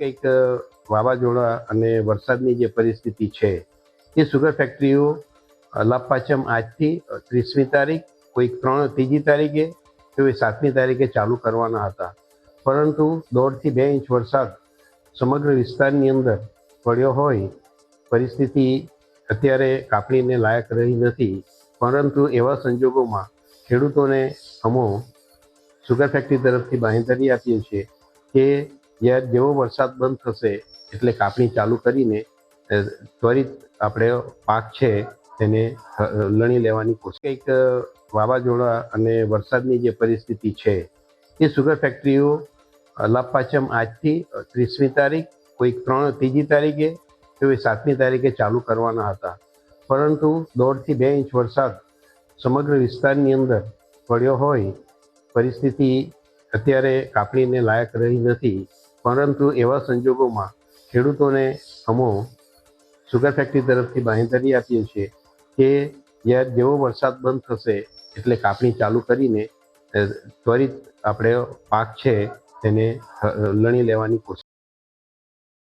કંઈક વાવાઝોડા અને વરસાદની જે પરિસ્થિતિ છે એ સુગર ફેક્ટરીઓ અ, આજથી ત્રીસમી તારીખ કોઈક ત્રણ ત્રીજી તારીખે કોઈ સાતમી તારીખે ચાલુ કરવાના હતા. પરંતુ દોઢથી બે ઇંચ વરસાદ સમગ્ર વિસ્તારની અંદર પડ્યો હોય પરિસ્થિતિ અત્યારે કાપણીને લાયક રહી નથી. પરંતુ એવા સંજોગોમાં ખેડૂતોને અમો સુગર ફેક્ટરી તરફથી બાંહેધરી આપીએ છીએ કે જ્યારે જેવો વરસાદ બંધ થશે એટલે કાપણી ચાલુ કરીને ત્વરિત આપણે પાક છે તેને લણી લેવાની કોશિશ. કંઈક વાવાઝોડા અને વરસાદની જે પરિસ્થિતિ છે એ સુગર ફેક્ટરીઓ અ, આજથી ત્રીસમી તારીખ કોઈક ત્રણ ત્રીજી તારીખે કોઈ સાતમી તારીખે ચાલુ કરવાના હતા. પરંતુ દોઢથી બે ઇંચ વરસાદ સમગ્ર વિસ્તારની અંદર પડ્યો હોય પરિસ્થિતિ અત્યારે કાપણીને લાયક રહી નથી. પરંતુ એવા સંજોગોમાં ખેડૂતોને અમો સુગર ફેક્ટરી તરફથી બાંહેધરી આપીએ છીએ કે જ્યારે જેવો વરસાદ બંધ થશે એટલે કાપણી ચાલુ કરીને ત્વરિત આપણે પાક છે તેને લણી લેવાની કોશિશ